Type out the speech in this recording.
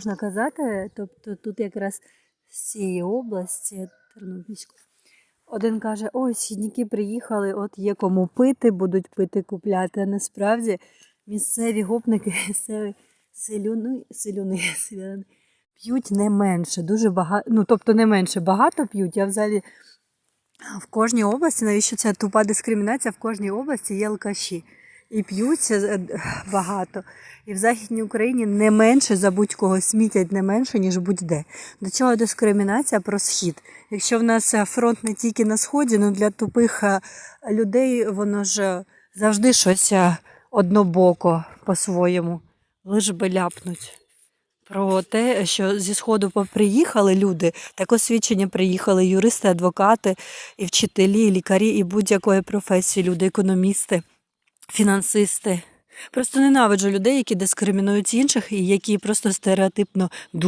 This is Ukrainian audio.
можна казати, тобто тут якраз з цієї області Тернопільської. Один каже, ой, східники приїхали, от є кому пити, будуть пити, купляти. А насправді місцеві гопники, селюни, селюни, селяни п'ють не менше, дуже багато, ну тобто не менше багато п'ють, а взагалі в кожній області, навіщо ця тупа дискримінація, в кожній області є алкаші. І п'ються е, багато. І в Західній Україні не менше за будь-кого смітять не менше, ніж будь-де. До чого дискримінація про схід? Якщо в нас е, фронт не тільки на сході, ну для тупих е, людей воно ж завжди щось однобоко по-своєму, лиш би ляпнуть. Про те, що зі сходу поприїхали люди, так освічення приїхали юристи, адвокати, і вчителі, і лікарі, і будь-якої професії, люди, економісти, фінансисти. Просто ненавиджу людей, які дискримінують інших і які просто стереотипно думають.